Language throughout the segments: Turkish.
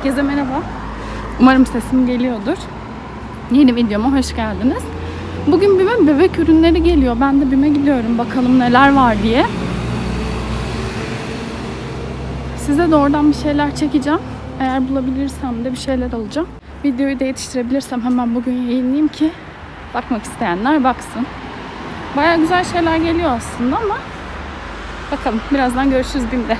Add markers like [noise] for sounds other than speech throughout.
Herkese merhaba. Umarım sesim geliyordur. Yeni videoma hoş geldiniz. Bugün BİM'e bebek ürünleri geliyor. Ben de BİM'e gidiyorum. Bakalım neler var diye. Size de oradan bir şeyler çekeceğim. Eğer bulabilirsem de bir şeyler alacağım. Videoyu da yetiştirebilirsem hemen bugün yayınlayayım ki bakmak isteyenler baksın. Baya güzel şeyler geliyor aslında ama bakalım. Birazdan görüşürüz BİM'de.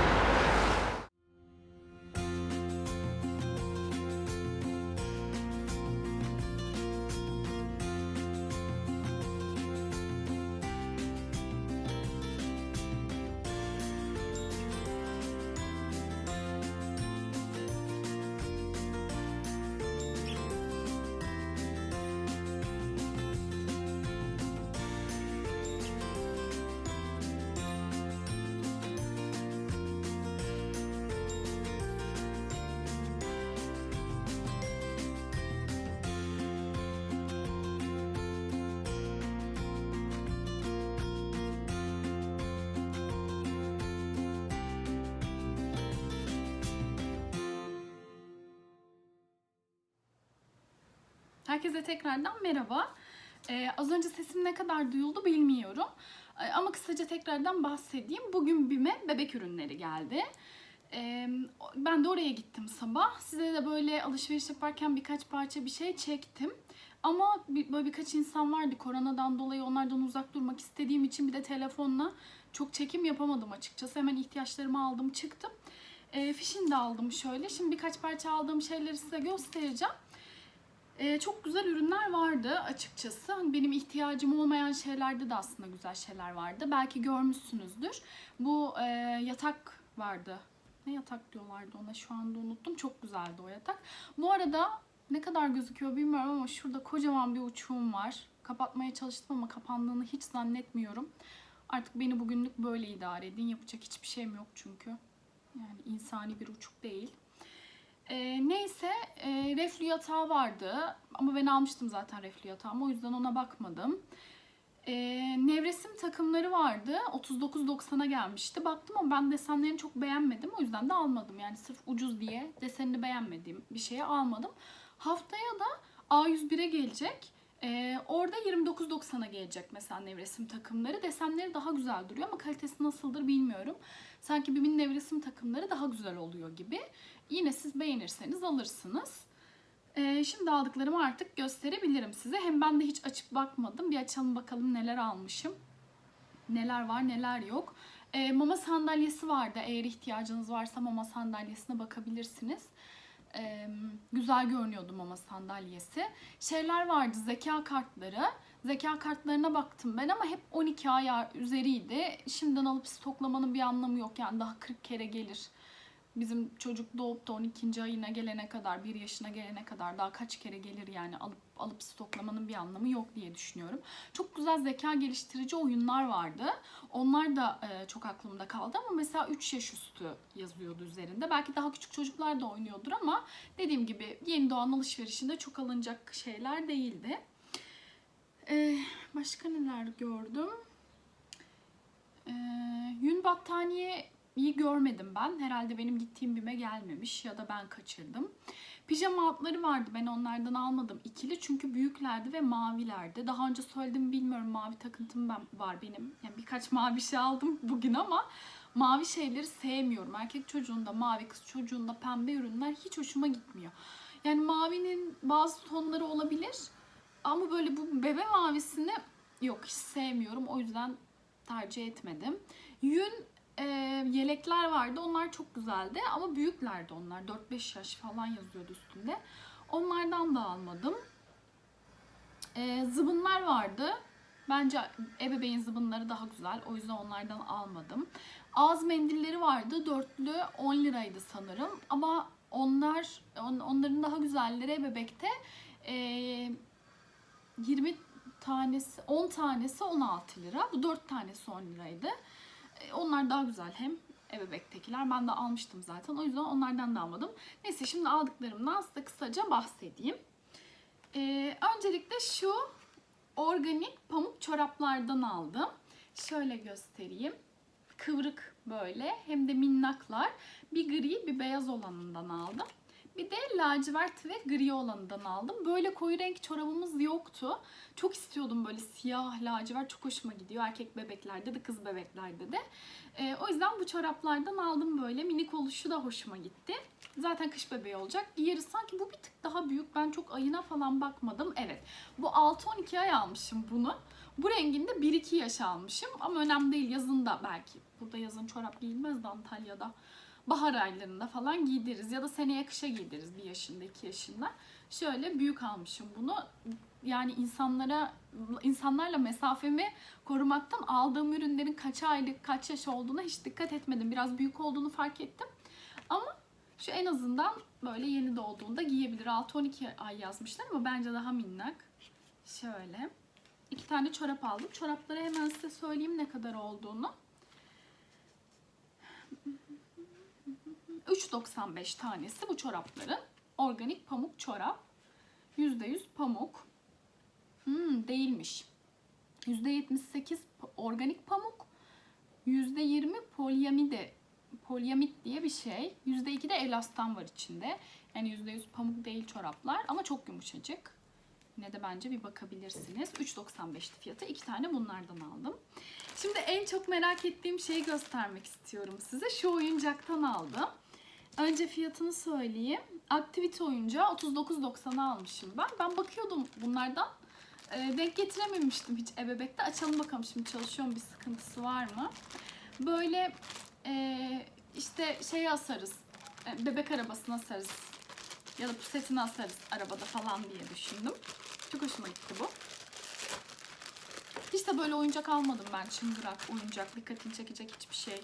Herkese tekrardan merhaba. Ee, az önce sesim ne kadar duyuldu bilmiyorum. Ee, ama kısaca tekrardan bahsedeyim. Bugün BİM'e bebek ürünleri geldi. Ee, ben de oraya gittim sabah. Size de böyle alışveriş yaparken birkaç parça bir şey çektim. Ama bir, böyle birkaç insan vardı koronadan dolayı onlardan uzak durmak istediğim için bir de telefonla çok çekim yapamadım açıkçası. Hemen ihtiyaçlarımı aldım çıktım. E, fişini de aldım şöyle. Şimdi birkaç parça aldığım şeyleri size göstereceğim. Ee, çok güzel ürünler vardı açıkçası. Hani Benim ihtiyacım olmayan şeylerde de aslında güzel şeyler vardı. Belki görmüşsünüzdür. Bu e, yatak vardı. Ne yatak diyorlardı ona şu anda unuttum. Çok güzeldi o yatak. Bu arada ne kadar gözüküyor bilmiyorum ama şurada kocaman bir uçuğum var. Kapatmaya çalıştım ama kapandığını hiç zannetmiyorum. Artık beni bugünlük böyle idare edin. Yapacak hiçbir şeyim yok çünkü. Yani insani bir uçuk değil. Ee, neyse e, reflü yatağı vardı ama ben almıştım zaten reflü yatağımı o yüzden ona bakmadım. Ee, nevresim takımları vardı 39.90'a gelmişti baktım ama ben desenlerini çok beğenmedim o yüzden de almadım yani sırf ucuz diye desenini beğenmediğim bir şeye almadım. Haftaya da A101'e gelecek. Ee, orada 29.90'a gelecek mesela nevresim takımları. Desenleri daha güzel duruyor ama kalitesi nasıldır bilmiyorum. Sanki BİM'in nevresim takımları daha güzel oluyor gibi. Yine siz beğenirseniz alırsınız. Ee, şimdi aldıklarımı artık gösterebilirim size. Hem ben de hiç açıp bakmadım. Bir açalım bakalım neler almışım. Neler var neler yok. Ee, mama sandalyesi vardı. Eğer ihtiyacınız varsa mama sandalyesine bakabilirsiniz. Ee, güzel görünüyordu mama sandalyesi. Şeyler vardı zeka kartları. Zeka kartlarına baktım ben ama hep 12 ay üzeriydi. Şimdiden alıp stoklamanın bir anlamı yok. Yani daha 40 kere gelir bizim çocuk doğup da 12. ayına gelene kadar, 1 yaşına gelene kadar daha kaç kere gelir yani alıp alıp stoklamanın bir anlamı yok diye düşünüyorum. Çok güzel zeka geliştirici oyunlar vardı. Onlar da e, çok aklımda kaldı ama mesela 3 yaş üstü yazıyordu üzerinde. Belki daha küçük çocuklar da oynuyordur ama dediğim gibi yeni doğan alışverişinde çok alınacak şeyler değildi. E, başka neler gördüm? E, yün battaniye iyi görmedim ben. Herhalde benim gittiğim bime gelmemiş ya da ben kaçırdım. Pijama altları vardı. Ben onlardan almadım ikili çünkü büyüklerdi ve mavilerdi. Daha önce söyledim bilmiyorum mavi takıntım ben var benim. Yani birkaç [laughs] mavi şey aldım bugün ama mavi şeyleri sevmiyorum. Erkek çocuğunda mavi, kız çocuğunda pembe ürünler hiç hoşuma gitmiyor. Yani mavinin bazı tonları olabilir ama böyle bu bebe mavisini yok hiç sevmiyorum. O yüzden tercih etmedim. Yün e, yelekler vardı. Onlar çok güzeldi ama büyüklerdi onlar. 4-5 yaş falan yazıyordu üstünde. Onlardan da almadım. E, zıbınlar vardı. Bence ebeveyn zıbınları daha güzel. O yüzden onlardan almadım. Ağız mendilleri vardı. Dörtlü 10 liraydı sanırım. Ama onlar on, onların daha güzelleri bebekte e, 20 tanesi 10 tanesi 16 lira. Bu 4 tanesi 10 liraydı. E, Onlar daha güzel hem ebebektekiler. Ben de almıştım zaten. O yüzden onlardan da almadım. Neyse şimdi aldıklarımdan size kısaca bahsedeyim. Ee, öncelikle şu organik pamuk çoraplardan aldım. Şöyle göstereyim. Kıvrık böyle hem de minnaklar. Bir gri bir beyaz olanından aldım. Bir de lacivert ve gri olanından aldım. Böyle koyu renk çorabımız yoktu. Çok istiyordum böyle siyah lacivert çok hoşuma gidiyor. Erkek bebeklerde de kız bebeklerde de. Ee, o yüzden bu çoraplardan aldım böyle. Minik oluşu da hoşuma gitti. Zaten kış bebeği olacak. Giyeriz sanki bu bir tık daha büyük. Ben çok ayına falan bakmadım. Evet bu 6-12 ay almışım bunu. Bu renginde 1-2 yaş almışım. Ama önemli değil yazında belki. Burada yazın çorap giyilmez de Antalya'da bahar aylarında falan giydiririz ya da seneye kışa giydiririz bir yaşında iki yaşında. Şöyle büyük almışım bunu. Yani insanlara insanlarla mesafemi korumaktan aldığım ürünlerin kaç aylık kaç yaş olduğuna hiç dikkat etmedim. Biraz büyük olduğunu fark ettim. Ama şu en azından böyle yeni doğduğunda giyebilir. 6-12 ay yazmışlar ama bence daha minnak. Şöyle. iki tane çorap aldım. Çorapları hemen size söyleyeyim ne kadar olduğunu. 3.95 tanesi bu çorapların. Organik pamuk çorap. %100 pamuk. Hmm, değilmiş. %78 organik pamuk. %20 polyamide polyamit diye bir şey. %2 de elastan var içinde. Yani %100 pamuk değil çoraplar ama çok yumuşacık. Yine de bence bir bakabilirsiniz. 3.95'ti fiyatı. İki tane bunlardan aldım. Şimdi en çok merak ettiğim şeyi göstermek istiyorum size. Şu oyuncaktan aldım. Önce fiyatını söyleyeyim. Aktivite oyuncağı 39.90'a almışım ben. Ben bakıyordum bunlardan. E, denk getirememiştim hiç ebebekte. Açalım bakalım şimdi çalışıyorum bir sıkıntısı var mı? Böyle e, işte şeye asarız. e, bebek arabasına asarız. Ya da pusetine asarız arabada falan diye düşündüm. Çok hoşuma gitti bu. Hiç de böyle oyuncak almadım ben çıngırak oyuncak. Dikkatini çekecek hiçbir şey.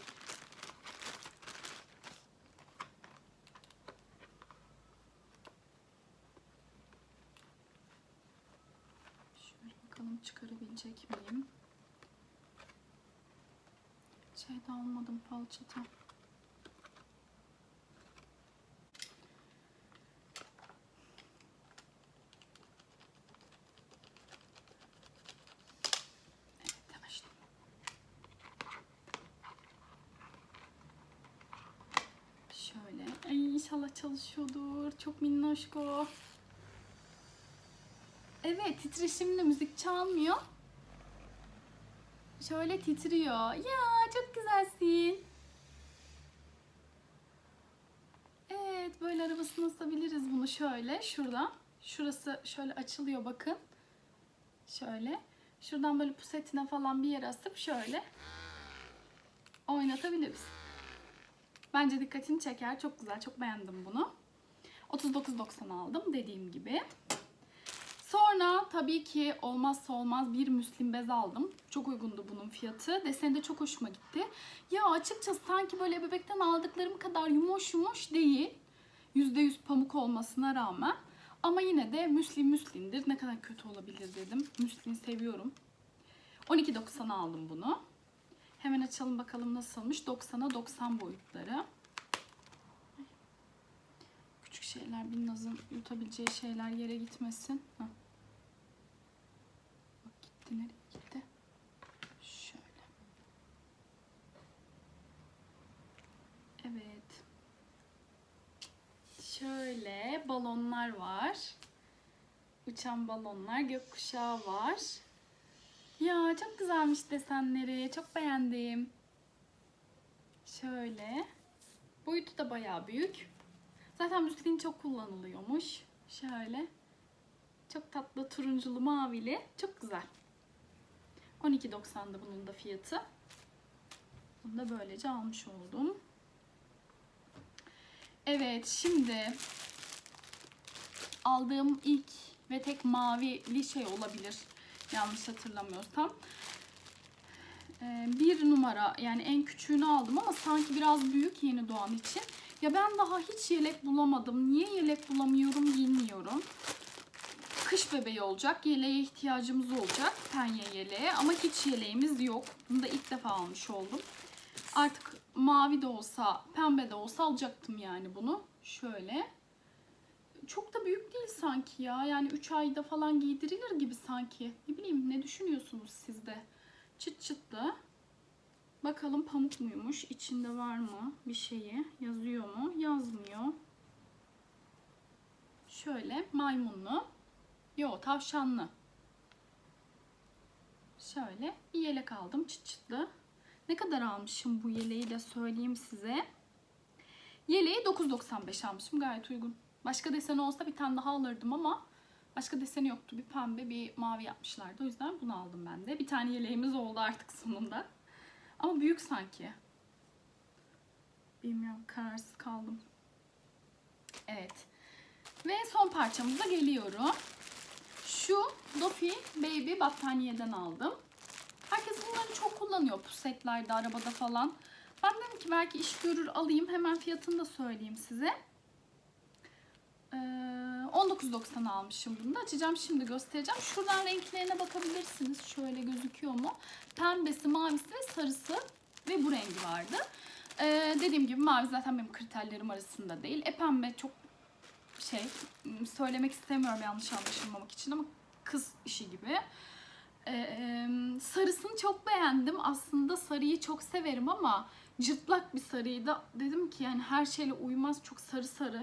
Şöyle bakalım çıkarabilecek miyim? Şey de almadım falçata. Evet açtım. Şöyle. Ay inşallah çalışıyordur. Çok minnoşko. Evet titreşimli müzik çalmıyor. Şöyle titriyor. Ya çok güzelsin. Evet böyle arabasına asabiliriz bunu şöyle şuradan. Şurası şöyle açılıyor bakın. Şöyle. Şuradan böyle pusetine falan bir yere asıp şöyle oynatabiliriz. Bence dikkatini çeker. Çok güzel. Çok beğendim bunu. 39.90 aldım dediğim gibi. Sonra tabii ki olmazsa olmaz bir müslim bez aldım. Çok uygundu bunun fiyatı. Deseni de çok hoşuma gitti. Ya açıkçası sanki böyle bebekten aldıklarım kadar yumuş yumuş değil. %100 pamuk olmasına rağmen. Ama yine de müslim müslimdir. Ne kadar kötü olabilir dedim. Müslim seviyorum. 12.90'a aldım bunu. Hemen açalım bakalım nasılmış. 90'a 90 boyutları. Küçük şeyler, bir nazın yutabileceği şeyler yere gitmesin. Heh. Bak gitti nereye gitti? Şöyle. Evet. Şöyle balonlar var. Uçan balonlar, gökkuşağı var. Ya çok güzelmiş desenleri. Çok beğendim. Şöyle. Boyutu da bayağı büyük. Zaten müslin çok kullanılıyormuş. Şöyle. Çok tatlı turunculu mavili. Çok güzel. 12.90'da bunun da fiyatı. Bunu da böylece almış oldum. Evet şimdi aldığım ilk ve tek mavili şey olabilir. Yanlış hatırlamıyorsam. Ee, bir numara yani en küçüğünü aldım ama sanki biraz büyük yeni doğan için. Ya ben daha hiç yelek bulamadım. Niye yelek bulamıyorum bilmiyorum. Kış bebeği olacak. Yeleğe ihtiyacımız olacak. Penye yeleğe ama hiç yeleğimiz yok. Bunu da ilk defa almış oldum. Artık mavi de olsa, pembe de olsa alacaktım yani bunu. Şöyle. Çok da büyük değil sanki ya. Yani 3 ayda falan giydirilir gibi sanki. Ne bileyim ne düşünüyorsunuz siz de? Çıt çıtlı. Bakalım pamuk muymuş? İçinde var mı bir şeyi? Yazıyor mu? Yazmıyor. şöyle maymunlu. Yo tavşanlı. Şöyle bir yelek aldım çıt çıtlı. Ne kadar almışım bu yeleği de söyleyeyim size. Yeleği 9.95 almışım gayet uygun. Başka desen olsa bir tane daha alırdım ama başka deseni yoktu. Bir pembe bir mavi yapmışlardı. O yüzden bunu aldım ben de. Bir tane yeleğimiz oldu artık sonunda. Ama büyük sanki. Bilmiyorum kararsız kaldım. Evet. Ve son parçamıza geliyorum. Şu Dofi Baby battaniyeden aldım. Herkes bunları çok kullanıyor pusetlerde, arabada falan. Ben dedim ki belki iş görür alayım. Hemen fiyatını da söyleyeyim size. Ee, 19.90 almışım bunu da. Açacağım şimdi göstereceğim. Şuradan renklerine bakabilirsiniz. Şöyle gözüküyor mu? Pembesi, mavisi ve sarısı ve bu rengi vardı. Ee, dediğim gibi mavi zaten benim kriterlerim arasında değil. E pembe çok şey söylemek istemiyorum yanlış anlaşılmamak için ama kız işi gibi. Ee, sarısını çok beğendim. Aslında sarıyı çok severim ama cırtlak bir sarıydı. Dedim ki yani her şeyle uymaz çok sarı sarı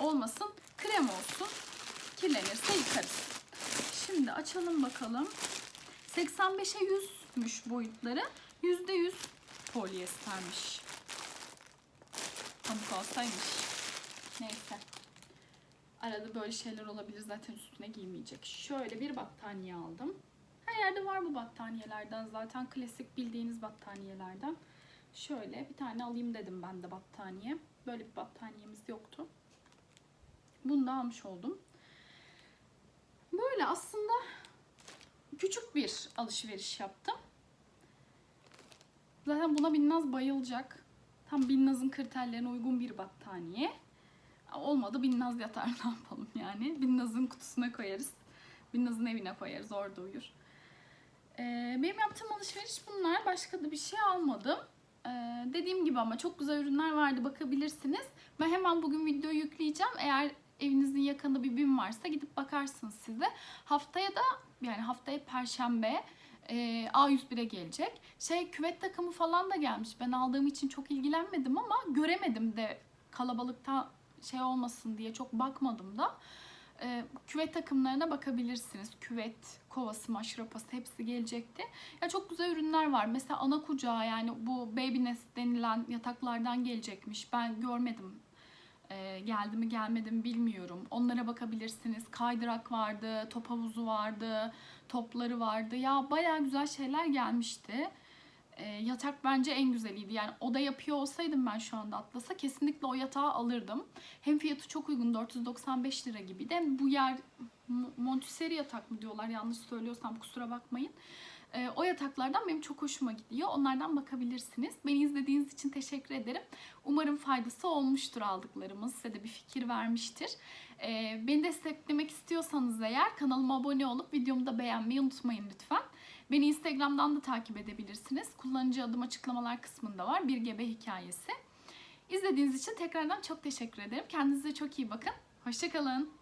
olmasın. Krem olsun. Kirlenirse yıkarız. Şimdi açalım bakalım. 85'e 100'müş boyutları. %100 polyestermiş. Pamuk olsaymış. Neyse. Arada böyle şeyler olabilir zaten üstüne giymeyecek. Şöyle bir battaniye aldım. Her yerde var bu battaniyelerden zaten klasik bildiğiniz battaniyelerden. Şöyle bir tane alayım dedim ben de battaniye. Böyle bir battaniyemiz yoktu. Bunu da almış oldum. Böyle aslında küçük bir alışveriş yaptım. Zaten buna Binnaz bayılacak. Tam Binnaz'ın kriterlerine uygun bir battaniye. Olmadı Binnaz yatar [laughs] ne yapalım yani. Binnaz'ın kutusuna koyarız. Binnaz'ın evine koyarız orada uyur. Ee, benim yaptığım alışveriş bunlar. Başka da bir şey almadım. Ee, dediğim gibi ama çok güzel ürünler vardı bakabilirsiniz. Ben hemen bugün video yükleyeceğim. Eğer evinizin yakında bir BİM varsa gidip bakarsınız size. Haftaya da yani haftaya perşembe e, A101'e gelecek. Şey küvet takımı falan da gelmiş. Ben aldığım için çok ilgilenmedim ama göremedim de kalabalıkta şey olmasın diye çok bakmadım da. E, küvet takımlarına bakabilirsiniz. Küvet, kovası, maşrapası hepsi gelecekti. Ya çok güzel ürünler var. Mesela ana kucağı yani bu baby nest denilen yataklardan gelecekmiş. Ben görmedim. E, geldi mi gelmedi mi bilmiyorum. Onlara bakabilirsiniz. Kaydırak vardı, top havuzu vardı, topları vardı. Ya bayağı güzel şeyler gelmişti. E, yatak bence en güzeliydi. Yani oda yapıyor olsaydım ben şu anda Atlas'a kesinlikle o yatağı alırdım. Hem fiyatı çok uygun 495 lira gibi de bu yer Mo- Montessori yatak mı diyorlar yanlış söylüyorsam kusura bakmayın. E, o yataklardan benim çok hoşuma gidiyor. Onlardan bakabilirsiniz. Beni izlediğiniz için teşekkür ederim. Umarım faydası olmuştur aldıklarımız. Size de bir fikir vermiştir. E, beni desteklemek istiyorsanız eğer kanalıma abone olup videomu da beğenmeyi unutmayın lütfen. Beni Instagram'dan da takip edebilirsiniz. Kullanıcı adım açıklamalar kısmında var. Bir gebe hikayesi. İzlediğiniz için tekrardan çok teşekkür ederim. Kendinize çok iyi bakın. Hoşçakalın.